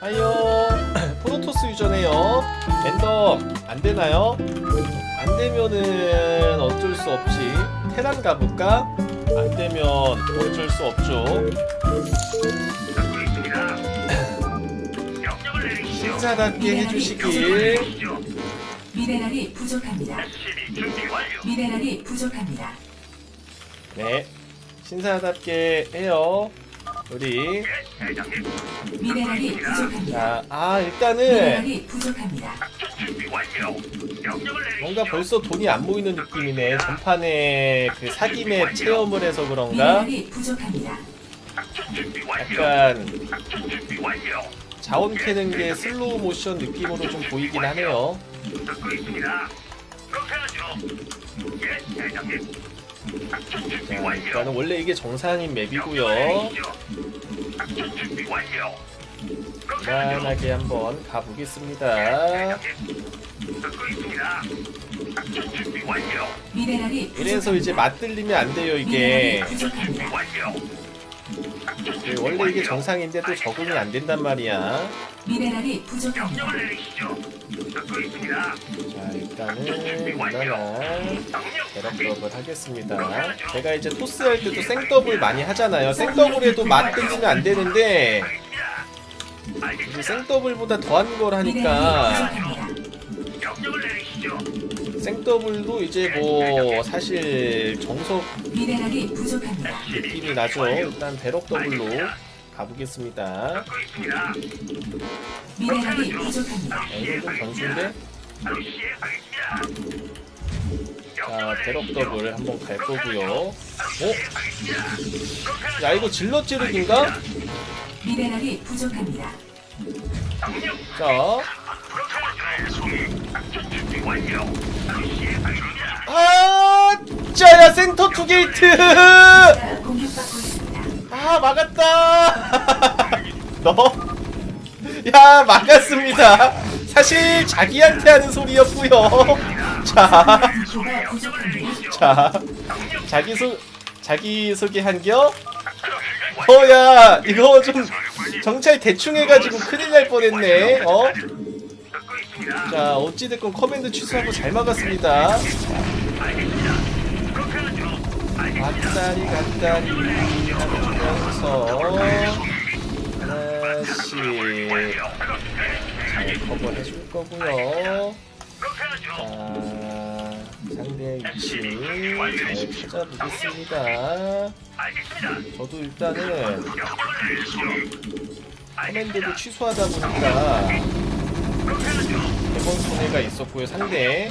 하이요 프로토스 유저네요 랜덤 안되나요? 안되면은 어쩔 수 없지 테란 가볼까? 안되면 어쩔 수 없죠. 신사답게 해주시길 미네랄이 부족합니다. 미네랄이 부족합니다. 네 신사답게 해요 우리. 미네랄이 부족합니다. 자, 아 일단은 미네랄이 부족합니다. 뭔가 벌써 돈이 안 모이는 느낌이네 전판에 그 사기맵 체험을 해서 그런가? 미네랄이 부족합니다. 약간. 자원 캐는 게 슬로우 모션 느낌으로 좀 보이긴 하네요. 듣고 있습니다. 그렇게 하죠. 예, 대장님. 완료. 일단은 원래 이게 정상인 맵이고요. 무난하게 한번 가보겠습니다. 이래서 이제. 맞들리면 안 돼요 이게. 원래 이게. 정상인데 또 적응이 안 된단 말이야. 미네랄이 부족합니다. 명령을 내리시죠. 듣고 있습니다. 자 일단은 무난한 대럭더블 하겠습니다. 제가 이제 토스 할 때도 생더블 많이 하잖아요. 생더블에도 맞들리면 안 되는데 이제 생더블보다 더한 걸 하니까 생더블도 이제 뭐 사실 정석 미네랄이 부족합니다. 느낌이 나죠. 일단 배럭 더블로 가보겠습니다. 미네랄이 부족합니다. 변수인데? 바로 시행하겠습니다. 자, 배럭 더블 한번 갈 거고요. 어? 야, 이거 질럿 찌르기인가? 미네랄이 부족합니다. 자, 아, 짜야 센터 투 게이트! 아, 막았다! 너? 야, 막았습니다. 사실 자기한테 하는 소리였고요. 자. 자, 자기 소 자기 소개 한 겨? 어야 이거 좀 정찰 대충 해가지고 큰일 날 뻔했네. 어? 자 어찌됐건 커맨드 취소하고 잘 막았습니다. 갔다리 갔다리 하면서 하나씩 잘 커버해줄 거고요. 자 상대 위치 잘 찾아보겠습니다. 저도 일단은. 커맨드도 취소하다 보니까 대번 손해가 있었고요 상대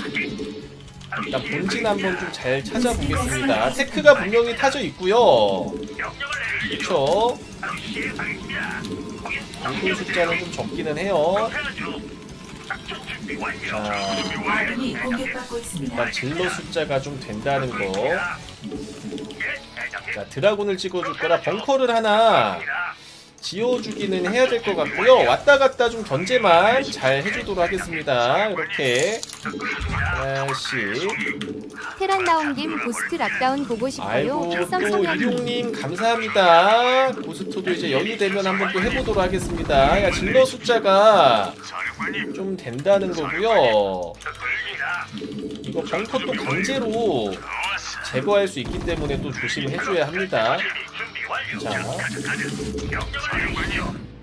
일단 본진 한번 좀 잘 찾아보겠습니다 테크가 분명히 타져 있고요 시행하겠습니다. 공군 숫자는 좀 적기는 해요. 자. 일단 질러 숫자가 좀 된다는 거. 자, 드라곤을 찍어줄 거라 벙커를 하나 지어주기는 해야 될 것 같고요 왔다 갔다 좀 견제만 잘 해주도록 하겠습니다 이렇게 하나씩 테란 나온 김 고스트 락다운 보고 싶어요. 아이고 썸또 성현 이룡님 감사합니다. 고스트도 이제 여유 되면 한번 또 해보도록 하겠습니다. 야 질러 숫자가 좀 된다는 거고요. 이거 벙커 또 강제로. 제거할 수 있기 때문에 또 조심해줘야 합니다. 자.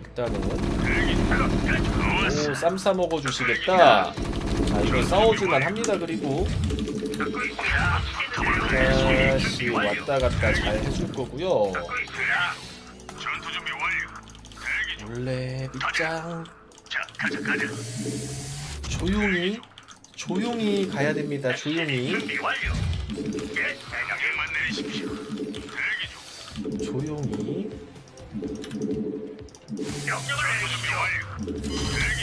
일단은 오 쌈싸 먹어 주시겠다. 자 이거 싸워줄만 합니다. 그리고. 다시 왔다 갔다 잘 해줄 거고요. 원래 밑장. 조용히 조용히 가야 됩니다. 조용히 조용히.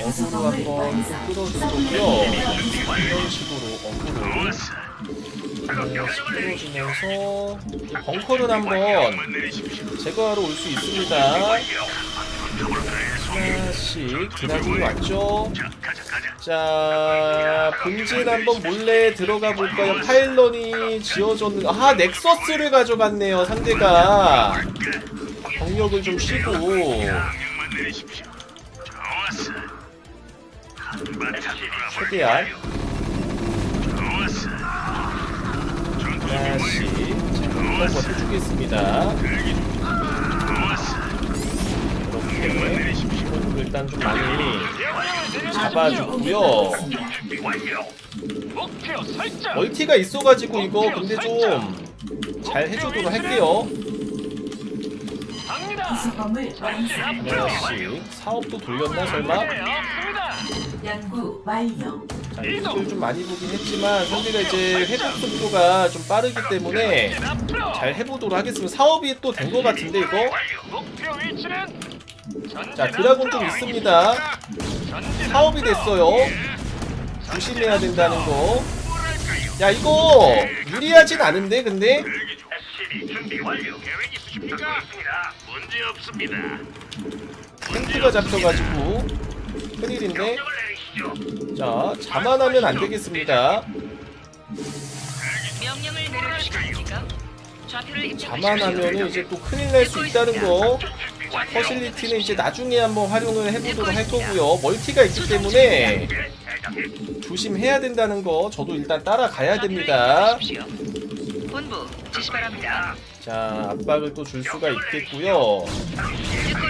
어그로 한번 끌어주고요. 이런 식으로 어그로. 끌어주면서 벙커를 한번. 제거하러 올 수 있습니다. 하나씩 드라군이 왔죠. 자, 본진 한번 몰래 들어가 볼까요? 파일런이 지어졌는 아 넥서스를 가져갔네요 상대가 병력을 좀 쉬고. 최대한. 하나씩 한번. 좋았어. 이렇게 일단 좀 많이 잡아주고요. 멀티가 있어가지고 이거 근데 좀 잘 해주도록 할게요. 완성. 하나씩 사업도 돌렸나 설마? 자, 이걸 좀 많이 보긴 했지만 상대가 이제 회복 속도가 좀 빠르기 때문에. 잘 해보도록 하겠습니다. 사업이 또 된 것 같은데 이거? 자 드라곤 좀. 있습니다. 사업이. 됐어요. 조심해야 된다는 거. 야 이거 유리하진 않은데 근데. 탱크가 잡혀가지고 큰일인데. 자 자만하면 안 되겠습니다. 명령을 내려주시겠습니까? 좌표를 입력하십시오. 자만하면은 이제 또 큰일 날 수 있다는 거. 퍼실리티는 이제 나중에 한번 활용을 해보도록 할 거고요. 멀티가 있기 때문에 조심해야 된다는 거 저도 일단 따라가야 됩니다. 자 압박을 또 줄 수가 있겠고요.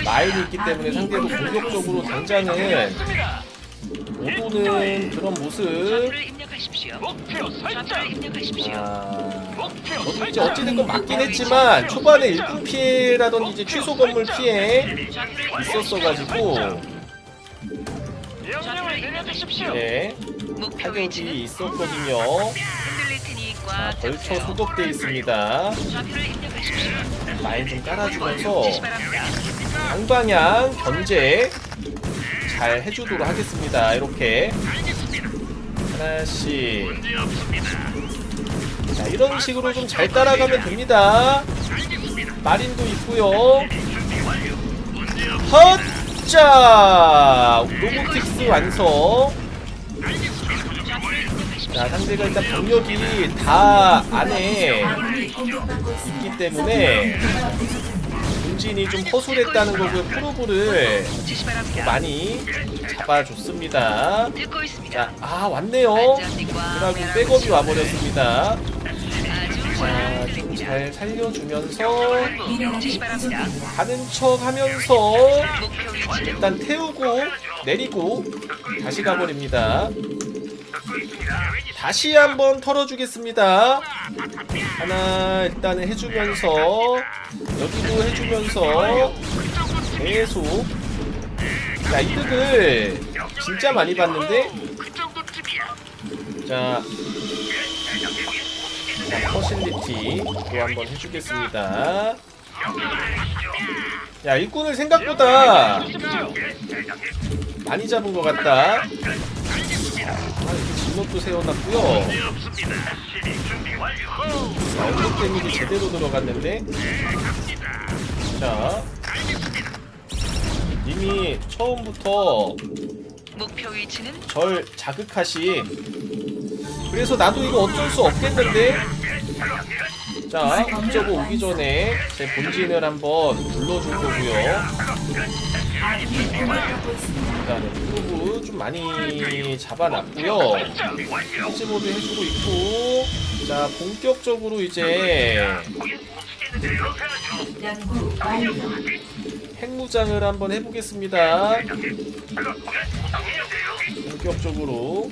마인이 있기 때문에 상대도 공격적으로 당장은 못 오는 그런 모습. 좌표를 입력하십시오. 목표 좌표를 설정. 입력하십시오. 아, 목표 저도 이제 설정. 어찌됐건 맞긴 했지만 초반에 일꾼 피해라든지 이제 취소 건물 피해 있었어가지고 명령을 내려주십시오. 네 목표 타격이 위치는 있었거든요. 흔들릴 테니 자, 꽉 잡으세요. 소독돼 있습니다. 좌표를 입력하십시오. 라인 좀 깔아주면서. 양방향 견제 잘 해주도록 하겠습니다. 이렇게 하나씩. 자 이런 식으로 좀 잘 따라가면 됩니다. 마린도 있고요. 헛자 로보틱스 완성. 자 상대가 일단 병력이 다 안에. 있기 때문에 본진이 좀 허술했다는 거고요. 프로브를. 많이 잡아줬습니다. 자, 아 왔네요. 매라고 백업이 와버렸습니다. 자, 좀. 잘 살려주면서. 가는 척 하면서 일단 태우고 내리고 다시 가버립니다. 다시 한번 털어주겠습니다. 하나 일단은 해주면서 여기도 해주면서 계속 자 이득을 진짜 많이 봤는데. 자 퍼실리티 또 한번 해주겠습니다. 야 일꾼을 생각보다 많이 잡은 것 같다. 진목도 세워놨고요. 자, 언덕 데미지 제대로 들어갔는데. 자 이미 처음부터 목표 위치는? 절 자극하시. 그래서 나도 이거 어쩔 수 없겠는데? 자 이쪽으로 오기 전에 제 본진을 한번 불러줄 거고요 일단은 프로브 좀 많이 잡아놨고요 해지모드 해주고 있고 자 본격적으로 이제. 핵무장을 한번 해보겠습니다 본격적으로.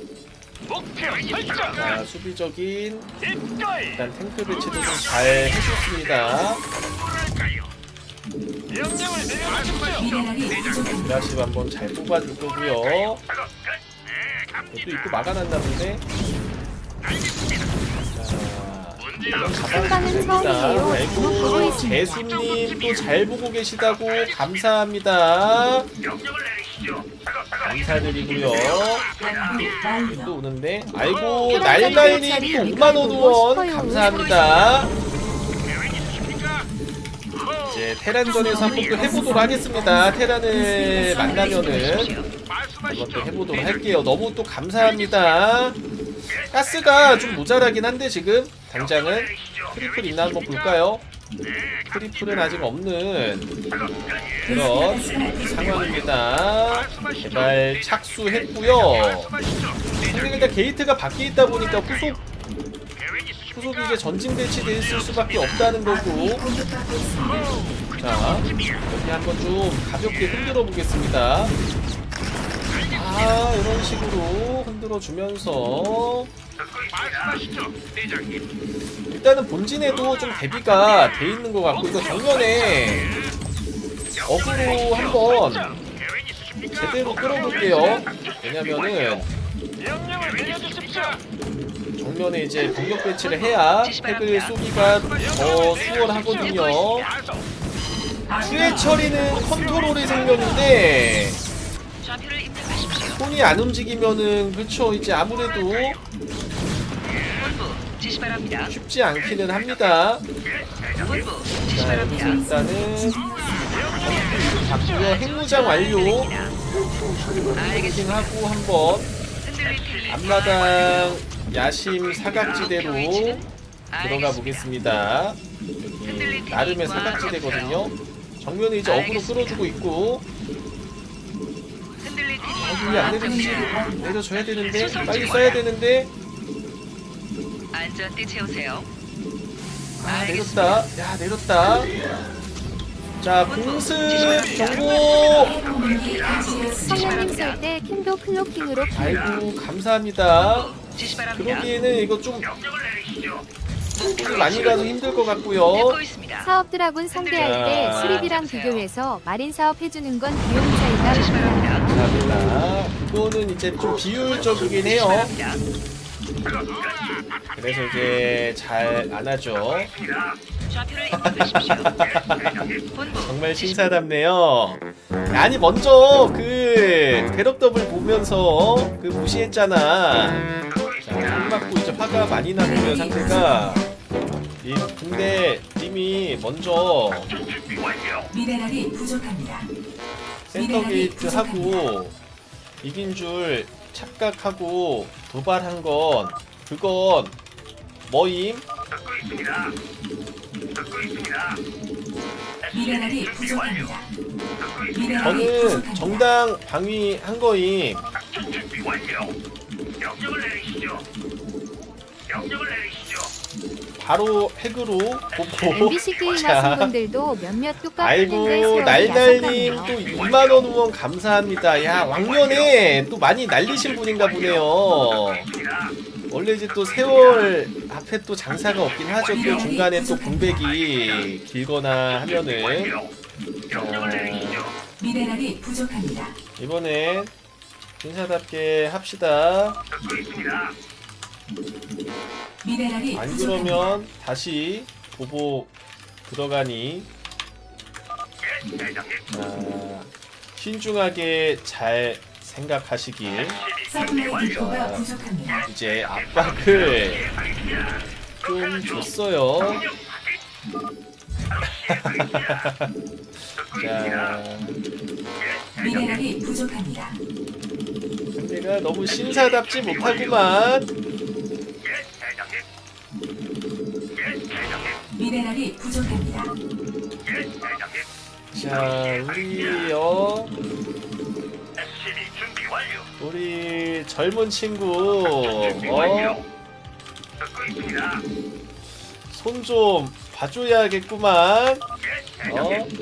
자 수비적인. 일단 탱크 배치도 좀 잘 해줬습니다 명령을 내려주십시오. 드라십 한번 잘 뽑아줄 거고요 또 입구 막아놨나 본데 자 생방은 처음이에요. 아이고. 재수님 또 잘 보고 계시다고 감사합니다. 감사드리고요 완료. 또 오는데 아이고 날갈님 또 5만원 후원 감사합니다 이제 테란전에서 한번 또 해보도록 하겠습니다 테란을 만나면은 또 해보도록 할게요 너무 또 감사합니다 가스가 좀 모자라긴 한데 지금 당장은 트리플 있나 한번 볼까요? 트리플은 아직 없는 그런 상황입니다 개발 착수했고요. 근데 일단 게이트가 밖에 있다 보니까 후속 후속이 이제 전진 배치돼 있을 수밖에 없다는 거고. 자, 여기 한번 좀 가볍게 흔들어 보겠습니다. 아, 이런 식으로 흔들어 주면서. 일단은 본진에도 좀 대비가 돼 있는 것 같고 이거 정면에 어그로 한번? 제대로 끌어볼게요. 왜냐면은 정면에 이제 공격 배치를 해야 핵을 쏘기가 더 수월하거든요. 후회 처리는 컨트롤의 생명인데. 손이 안 움직이면은 그쵸 이제 아무래도. 쉽지 않기는 합니다. 자 여기서. 일단은 잡고요 핵무장 완료. 알겠습니다. 하고 한번 앞마당 야심 사각지대로 들어가. 보겠습니다. 나름의 사각지대거든요. 정면에 이제 어그로 끌어주고 있고 아, 이게 안 내려지지 내려줘야 되는데 빨리 써야 되는데 안전띠 채우세요. 아 내렸다 야 내렸다 자 공습 정보. 성령님 쏠때 킹도 클로킹으로 아이고 감사합니다. 그러기에는 이거 좀 많이 가서 힘들 것 같고요 듣고 있습니다. 사업 드라군 상대할 때 자. 수리비랑 비교해서 마린 사업 해주는 건 비용 차이가 큽니다. 감사합니다 그거는 이제 좀 비율적이긴 해요. 그래서 이제 잘 안 하죠 좌표를 입력하십시오. 본부 정말 신사답네요. 아니 먼저 그 대럭 더블 보면서 그 무시했잖아. 자, 한 맞고 이제 화가 많이 나고요 상태가. 이 근데 이미 먼저 미네랄이 부족합니다. 센터 게이트 하고 이긴 줄 착각하고 도발한 건 그건 뭐임? 듣고 있습니다. 부족합니다. 듣고 저는. 정당 방위한 거임. 작전 준비 완료. 명령을 내리시죠. 명령을 내리시죠. 바로 핵으로 보고 MBC 게임 자. 하신 분들도 몇몇 뚜까 아이고 날달님. 또 2만 원 후원 감사합니다 야 왕년에 또 많이 날리신 분인가 보네요 원래 이제 또 세월 앞에 또 장사가 없긴 하죠 또 중간에 또 공백이 길거나 하면은 내리시죠. 미네랄이 부족합니다. 이번엔 인사답게 합시다. 미네랄이 안. 그러면 다시 보복 들어가니. 자, 신중하게 잘 생각하시길 서플라이 디포가 부족합니다. 이제 압박을 좀 줬어요. 자, 미네랄이 부족합니다. 상대가 너무 신사답지 못하구만. 미네랄이 부족합니다. 자, 우리 어. 우리 젊은 친구, 어, 듣고 있습니다. 손좀 봐줘야겠구만. 예, 어, SCB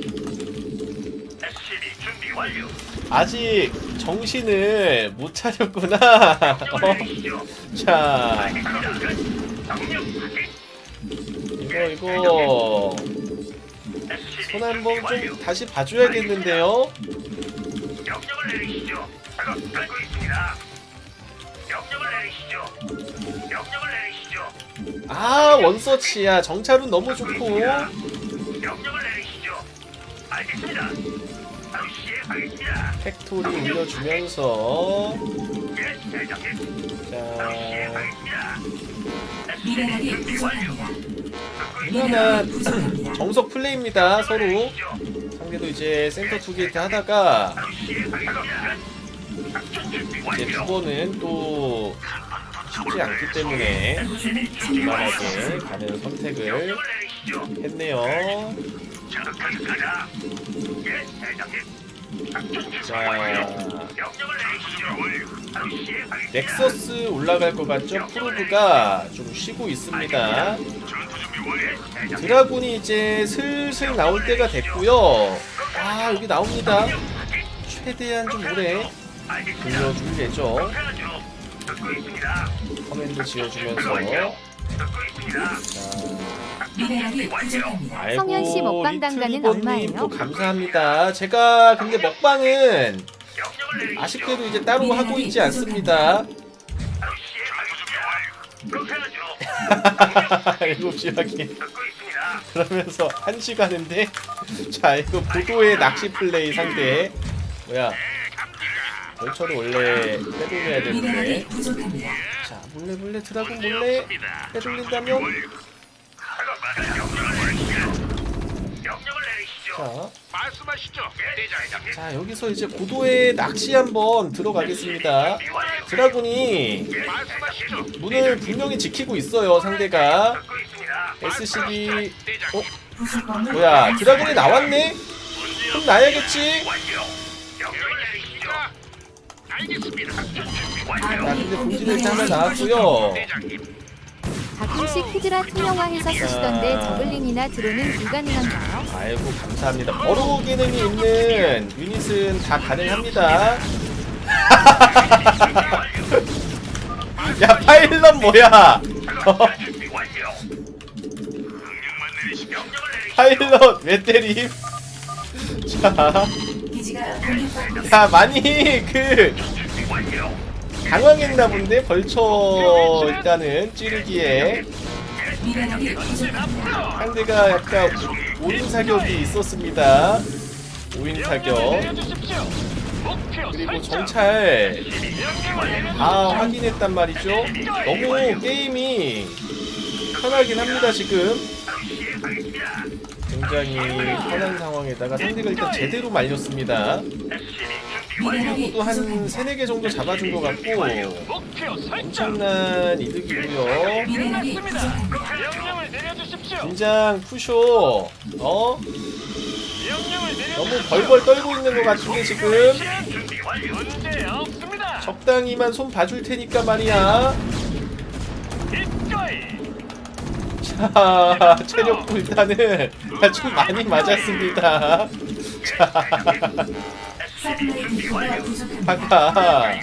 준비 완료. 아직 정신을 못 차렸구나. 어. 자. 이거 이거 손 한번. 좀 다시 봐줘야겠는데요. 작업 듣고 있습니다. 명령을 내리시죠. 명령을 내리시죠. 아 원서치야 정찰은 너무 좋고 명령을 내리시죠. 알겠습니다. 바로 시행하겠습니다. 팩토리 올려주면서 예, 대장님. 바로 자 시행하겠습니다. 미네랄이 준비 완료. 부족합니다. 듣고 이거는 미네랄이 부족합니다. 정석 플레이입니다 서로 상대도 이제 센터 투 게이트 하다가 바로 시행하겠습니다. 이제. 두 번은 또 쉽지 않기 때문에 무난하게 가는 선택을. 했네요. 자 넥서스 올라갈 것 같죠? 프로브가 좀 쉬고 있습니다. 드라군이 이제 슬슬 나올 때가 됐고요. 아 여기 나옵니다. 최대한 좀 오래 돌려주겠죠. 커맨드 지어주면서 자, 미네랄이 부족합니다. 아이고, 성현 씨 먹방 당가는 얼마예요? 또 감사합니다. 제가 근데 먹방은 아쉽게도 이제 따로 하고 있지 않습니다. 7시 확인. 그러면서 1시 가는데 자 이거 보도의 낚시 플레이 상대 뭐야 벌처를 원래 빼돌려야 되는데. 자 몰래 몰래 드라군 몰래 빼돌린다면 자. 자 여기서 이제 고도의 낚시 한번 들어가겠습니다. 드라군이. 문을 분명히 지키고 있어요 상대가 SCD 어 뭐야 드라군이 나왔네? 그럼 나야겠지? 알겠습니다. 자 근데 본진에 일단 하나 나왔고요. 대장님. 가끔씩 히드라 투명화해서 쓰시던데 저글링이나 드론은 불가능한가요? 아이고 감사합니다. 버로 기능이 있는 유닛은 다 가능합니다. 야 파일럿 뭐야? 준비 완료. 명령만 내리시죠. 명령을 내리시죠. 파일럿 왜 때림? 자, 야 많이 그. 당황했나 본데 벌쳐 일단은 찌르기에. 상대가 약간 오인 사격이 있었습니다. 오인 사격 내려주십시오. 목표 그리고. 정찰. 다 확인했단 말이죠. 너무 게임이 편하긴 합니다 지금. 굉장히 편한 상황에다가 상대가 일단 제대로 말렸습니다. 미네랄이 또한 부족합니다. 세네 개 정도 잡아준 것 같고. 엄청난 이득이고요. 명령을 내려주십시오. 긴장 푸쇼. 어? 너무 벌벌 떨고 있는 것 같은데 지금. 적당히만 손 봐줄 테니까 말이야. 자, 체력도 일단은 좀 많이 맞았습니다. 자, 갑니다.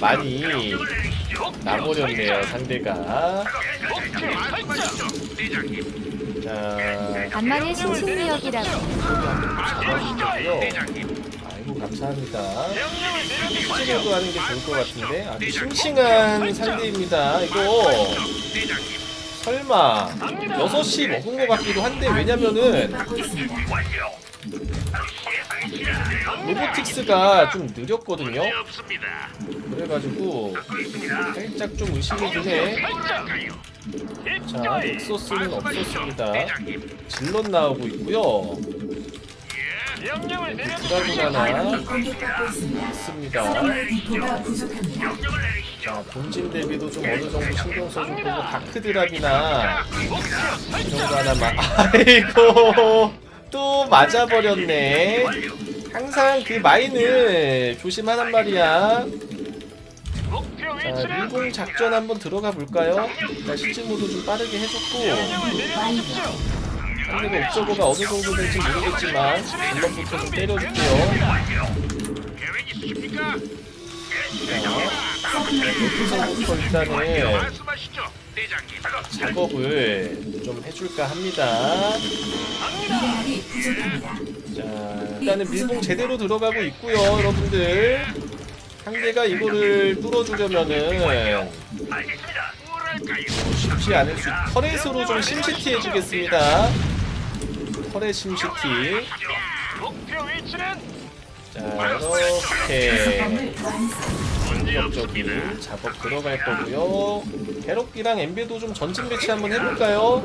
많이 나버렸네요 상대가. 자, 간만에 신신미역이라고 잡아주고요. 아이고 감사합니다. 시즌에도 하는 게 좋을 것 같은데 아주 싱싱한 상대입니다. 이거. 설마 6시 먹은 것 같기도 한데 왜냐면은. 로보틱스가 좀 느렸거든요. 그래가지고 살짝 좀 의심이긴 해. 설정. 자, 기꺼이. 넥서스는 없었습니다. 질럿 나오고 있고요. 명령을 드라군 내려주십시오. 하나 아군이 공격받고 있습니다. 있습니다. 서플라이 디포가 부족합니다. 자, 본진 대비도 좀 어느 정도 신경 써줄 거고 다크 드랍이나 목표 이런 설정. 거 하나만. 아이고, 또 맞아버렸네. 항상 그 마인을 조심하란 말이야. 목표 자, 밀공 작전 한번 들어가 볼까요? 일단 실제 모드 좀 빠르게 해줬고 명령을 내려주십시오. 상대가 옵저버가 어느 정도 될지 모르겠지만 질럿부터 좀 때려줄게요. 여기서부터 부족합니다. 일단은. 작업을 좀 해줄까 합니다. 자, 일단은 밀봉 제대로 들어가고 있고요, 여러분들. 상대가 이거를 뚫어주려면은? 쉽지 않을 수. 터렛으로 좀 심시티 해주겠습니다. 터렛 심시티. 목표 위치는 자, 이렇게. 공격적인 작업 들어갈 거고요. 베럭비랑 엠베도 좀 전진 배치 한번 해볼까요?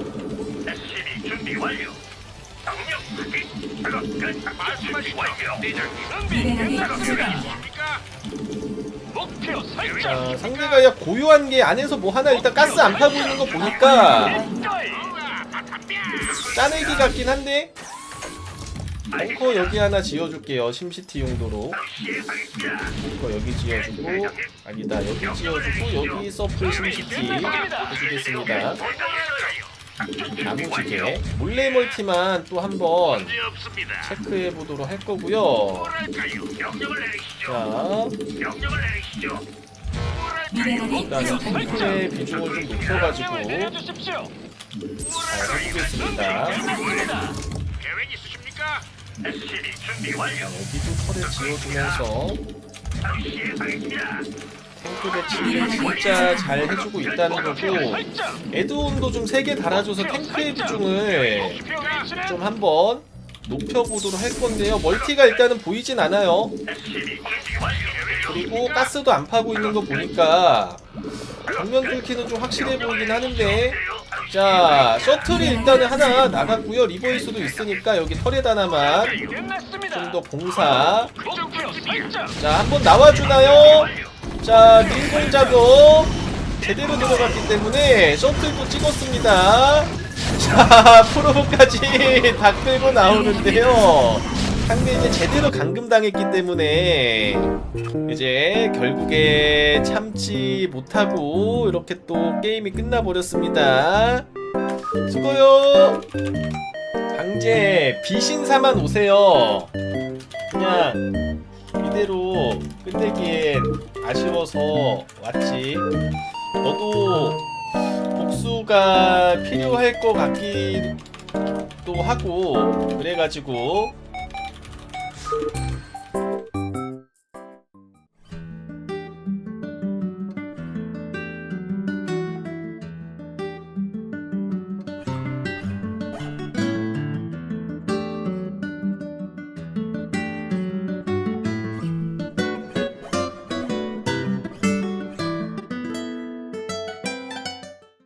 자, 상대가 야 고요한 게 안에서 뭐 하나 일단 가스 안 파고 있는 거 보니까 기꺼이. 짜내기 같긴 한데 벙커 여기 하나 지어줄게요 심시티 용도로. 벙커 여기 지어주고 아니다 여기 지어주고 여기 서플 심시티 해주겠습니다 나무지게 몰래 멀티만 또 한번. 체크해 보도록 할 거고요. 자 일단. 탱크의 비중을 좀 높여가지고 잘 해보겠습니다. 계획 있으십니까? SCB 준비 완료. 여기도 털을 지어주면서 시행하겠습니다. 탱크 배치 진짜 잘 해주고 있다는 거고. 에드온도 좀 세게 달아줘서 탱크의 비중을 좀 한번 높여보도록 할 건데요 멀티가 일단은 보이진 않아요. 그리고 가스도 안 파고 있는 거 보니까 정면 뚫기는 좀 확실해 보이긴 하는데 자 셔틀이 일단은 하나 나갔고요 수도 있으니까 여기 털에 하나만 끝났습니다. 좀더 공사 목표 설정. 자 한번 나와주나요? 자 민공 작업 제대로 들어갔기 때문에 셔틀도 찍었습니다 자 프로까지 다 끌고 나오는데요 상대 이제 제대로 감금당했기 때문에 이제 결국에 참지 못하고 이렇게 또 게임이 끝나버렸습니다. 수고요. 강제 비신사만 오세요. 그냥 이대로 끝내기엔 아쉬워서 왔지. 너도 복수가 필요할 것 같기도 하고 그래가지고 you